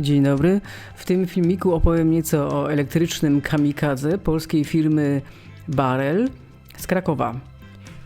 Dzień dobry. W tym filmiku opowiem nieco o elektrycznym kamikadze polskiej firmy Barel z Krakowa.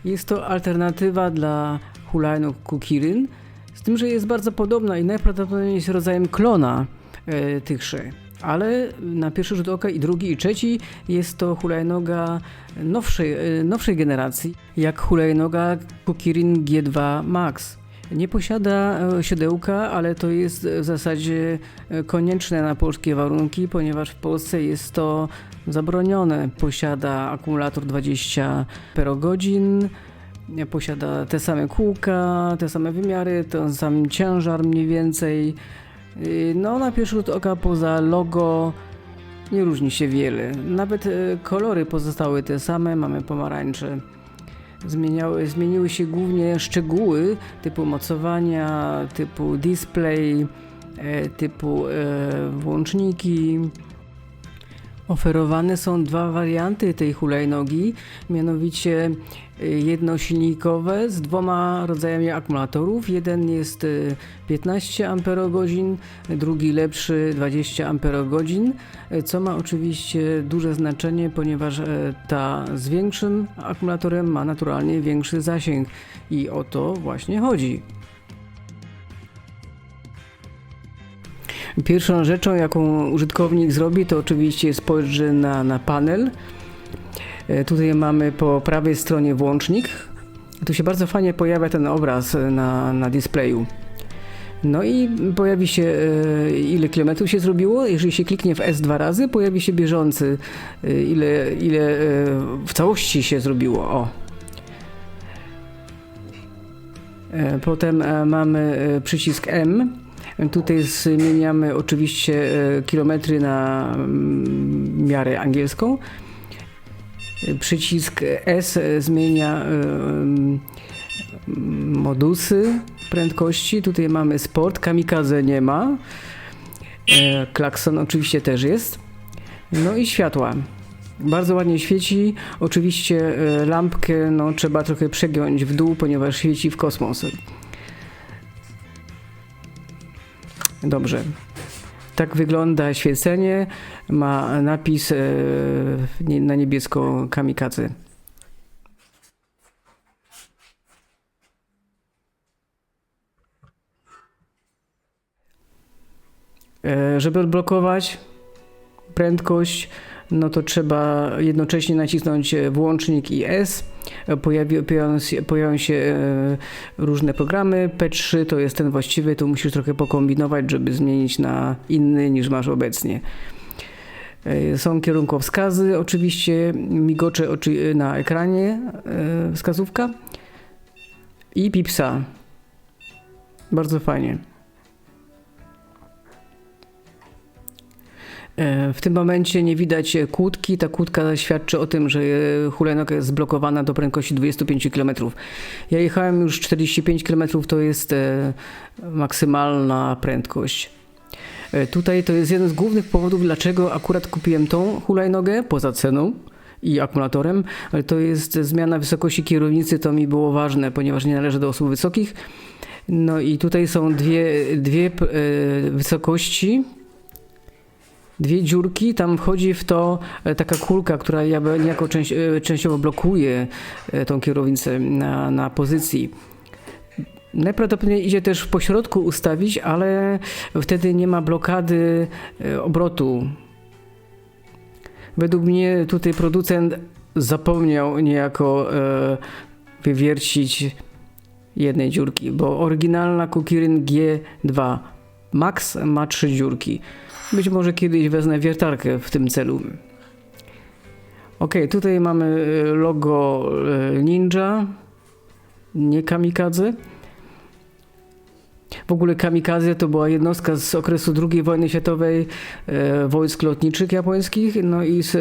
Jest to alternatywa dla hulajnóg Kukirin, z tym, że jest bardzo podobna i najprawdopodobniej jest rodzajem klona e, tychże. Ale na pierwszy rzut oka i drugi i trzeci jest to hulajnoga nowszej, e, nowszej generacji, jak hulajnoga Kukirin G2 Max. Nie posiada e, siodełka, ale to jest w zasadzie e, konieczne na polskie warunki, ponieważ w Polsce jest to zabronione. Posiada akumulator 20 perogodzin, posiada te same kółka, te same wymiary, ten sam ciężar mniej więcej. No, na pierwszy rzut oka poza logo nie różni się wiele. Nawet e, kolory pozostały te same, mamy pomarańcze. Zmieniały, zmieniły się głównie szczegóły typu mocowania, typu display, e, typu e, włączniki. Oferowane są dwa warianty tej hulajnogi, mianowicie e, jednosilnikowe z dwoma rodzajami akumulatorów. Jeden jest e, 15 Ah, drugi lepszy 20 Ah, co ma oczywiście duże znaczenie, ponieważ ta z większym akumulatorem ma naturalnie większy zasięg i o to właśnie chodzi. Pierwszą rzeczą, jaką użytkownik zrobi, to oczywiście spojrzy na, na panel. E, Tutaj mamy po prawej stronie włącznik. Tu się bardzo fajnie pojawia ten obraz na, na displeju. No i pojawi się e, ile kilometrów się zrobiło. Jeżeli się kliknie w S dwa razy, pojawi się bieżący, e, ile, ile w całości się zrobiło. O. Potem mamy przycisk M. Tutaj zmieniamy oczywiście e, kilometry na mm, miarę angielską. Przycisk S zmienia e, mm, modusy prędkości. Tutaj mamy sport, kamikadze nie ma. E, Klakson oczywiście też jest. No i światła. Bardzo ładnie świeci. Oczywiście lampkę no, trzeba trochę przegiąć w dół, ponieważ świeci w kosmos. Dobrze. Tak wygląda świecenie. Ma napis e, na niebiesko kamikadze. E, Żeby odblokować prędkość, no to trzeba jednocześnie nacisnąć e, włącznik i S. E, Pojawi, pojawią, się, pojawią się e, różne programy. P3 to jest ten właściwy, tu musisz trochę pokombinować, żeby zmienić na inny niż masz obecnie. Są kierunkowskazy, oczywiście migocze na ekranie wskazówka i pipsa. Bardzo fajnie. W tym momencie nie widać e, kłódki. Ta kłódka świadczy o tym, że e, hulajnoga jest zblokowana do prędkości 25 km. Ja jechałem już 45 km, to jest e, maksymalna prędkość. E, Tutaj to jest jeden z głównych powodów, dlaczego akurat kupiłem tą hulajnogę, poza ceną i akumulatorem, ale to jest zmiana wysokości kierownicy, to mi było ważne, ponieważ nie należę do osób wysokich. No i tutaj są dwie, dwie e, wysokości, dwie dziurki, tam wchodzi w to e, taka kulka, która niejako część, e, częściowo blokuje e, tą kierownicę na, na pozycji. Najprawdopodobniej idzie też w pośrodku ustawić, ale wtedy nie ma blokady obrotu. Według mnie tutaj producent zapomniał niejako e, wywiercić jednej dziurki, bo oryginalna Kukirin G2 Max ma trzy dziurki. Być może kiedyś wezmę wiertarkę w tym celu. Ok, tutaj mamy e, logo e, Ninja, nie Kamikadze. W ogóle Kamikadze to była jednostka z okresu II wojny światowej e, wojsk lotniczych japońskich, no i z, e,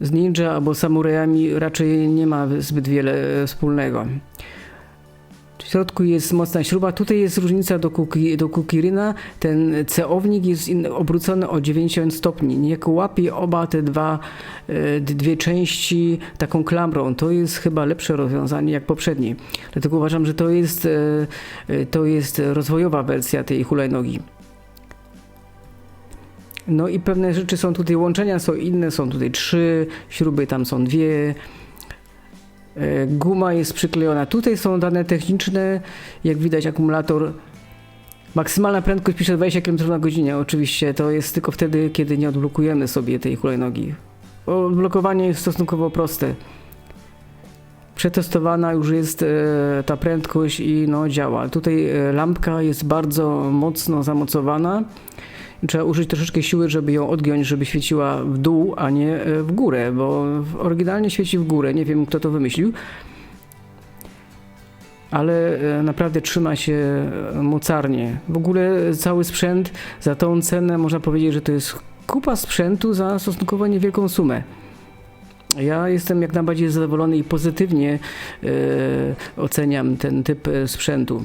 z ninja albo samurajami raczej nie ma zbyt wiele wspólnego. W środku jest mocna śruba. Tutaj jest różnica do, kuki, do Kukiryna. Ten ceownik jest obrócony o 90 stopni. Niejako łapie oba te dwa, e, dwie części taką klamrą. To jest chyba lepsze rozwiązanie jak poprzednie. Dlatego uważam, że to jest, e, e, to jest rozwojowa wersja tej hulajnogi. No i pewne rzeczy są tutaj, łączenia są inne, są tutaj trzy śruby, tam są dwie. E, Guma jest przyklejona. Tutaj są dane techniczne, jak widać akumulator. Maksymalna prędkość pisze 20 km na godzinę. Oczywiście to jest tylko wtedy, kiedy nie odblokujemy sobie tej hulajnogi. Odblokowanie jest stosunkowo proste. Przetestowana już jest e, ta prędkość i no działa. Tutaj e, lampka jest bardzo mocno zamocowana. Trzeba użyć troszeczkę siły, żeby ją odgiąć, żeby świeciła w dół, a nie e, w górę, bo oryginalnie świeci w górę. Nie wiem, kto to wymyślił. Ale e, naprawdę trzyma się e, mocarnie. W ogóle cały sprzęt za tą cenę można powiedzieć, że to jest kupa sprzętu za stosunkowo niewielką sumę. Ja jestem jak najbardziej zadowolony i pozytywnie e, oceniam ten typ sprzętu.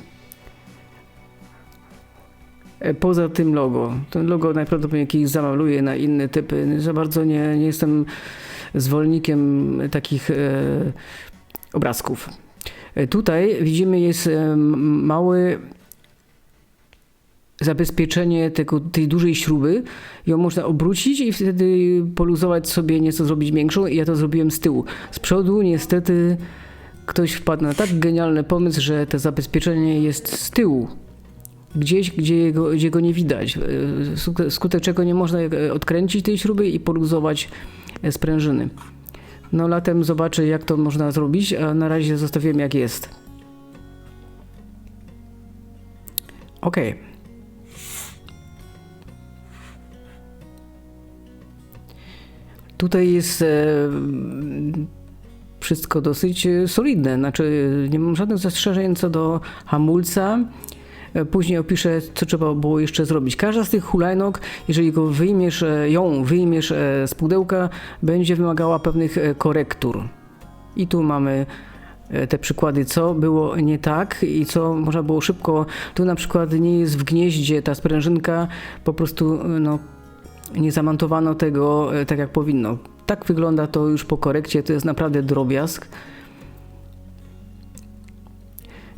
E, Poza tym logo. Ten logo najprawdopodobniej kiedyś zamaluję na inne typy. Za bardzo nie, nie jestem zwolennikiem takich e, obrazków. E, Tutaj widzimy jest e, mały zabezpieczenie tego, tej dużej śruby. Ją można obrócić i wtedy poluzować sobie, nieco zrobić większą. I ja to zrobiłem z tyłu. Z przodu niestety ktoś wpadł na tak genialny pomysł, że to zabezpieczenie jest z tyłu. Gdzieś, gdzie go, gdzie go nie widać. E, Skutek, czego nie można e, odkręcić tej śruby i poluzować e, sprężyny. No latem zobaczę jak to można zrobić, a na razie zostawiłem jak jest. Okej. Tutaj jest wszystko dosyć solidne, znaczy nie mam żadnych zastrzeżeń co do hamulca. E, Później opiszę, co trzeba było jeszcze zrobić. Każda z tych hulajnóg, jeżeli go wyjmiesz, e, ją wyjmiesz e, z pudełka, będzie wymagała pewnych korektur. I tu mamy te przykłady, co było nie tak i co można było szybko. Tu na przykład nie jest w gnieździe ta sprężynka, po prostu no, nie zamontowano tego tak jak powinno. Tak wygląda to już po korekcie, to jest naprawdę drobiazg.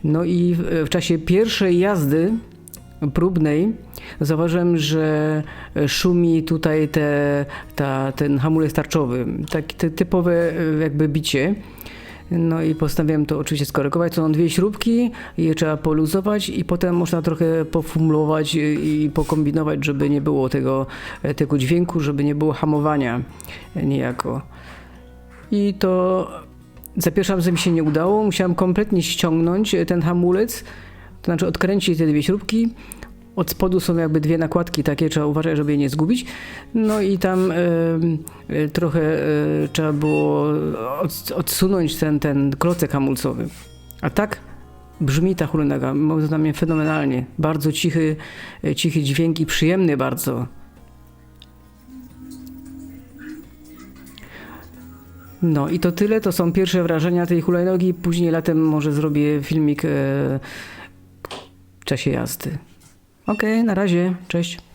No i w, czasie pierwszej jazdy próbnej zauważyłem, że szumi tutaj te, ta, ten hamulec tarczowy. Takie ty- typowe e, jakby bicie. No i postanowiłem to oczywiście skorygować. Są dwie śrubki, je trzeba poluzować i potem można trochę pofumlować i i pokombinować, żeby nie było tego, e, tego dźwięku, żeby nie było hamowania niejako. I to za pierwszym razem się nie udało. Musiałem kompletnie ściągnąć e, ten hamulec, to znaczy odkręcić te dwie śrubki. Od spodu są jakby dwie nakładki takie, trzeba uważać, żeby je nie zgubić. No i tam e, trochę e, trzeba było od, odsunąć ten, ten klocek hamulcowy. A tak brzmi ta hulajnoga, moim zdaniem fenomenalnie. Bardzo cichy, cichy dźwięk i przyjemny bardzo. No i to tyle, to są pierwsze wrażenia tej hulajnogi. Później latem może zrobię filmik e, w czasie jazdy. Okej, na razie, cześć.